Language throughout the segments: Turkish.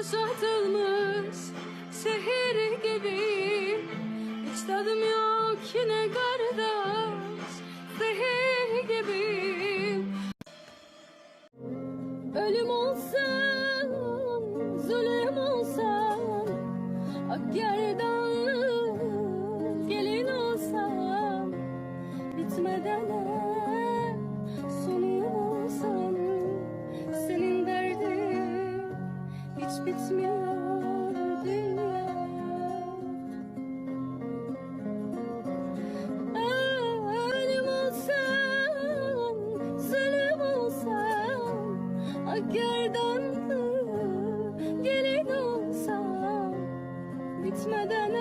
uzatılmış Sehir gibi. Hiç tadım yok yine kardeş Sehir gibi. Ölüm olsan Zulüm olsan Ak yerden bitmiyor dünya Ölüm olsam, zulüm olsam Ak gerdanlı gelin olsam Bitmeden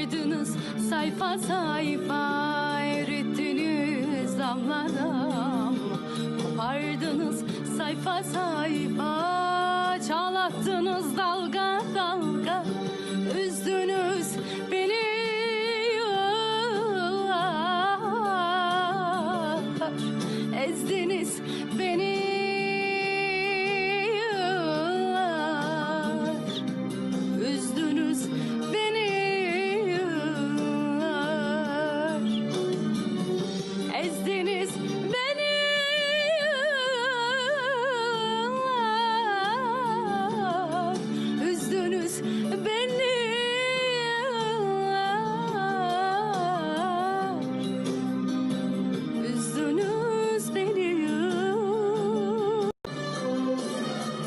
Vardınız sayfa sayfa erittiniz damla Kopardınız sayfa sayfa çalattınız dalga dalga. Üzdünüz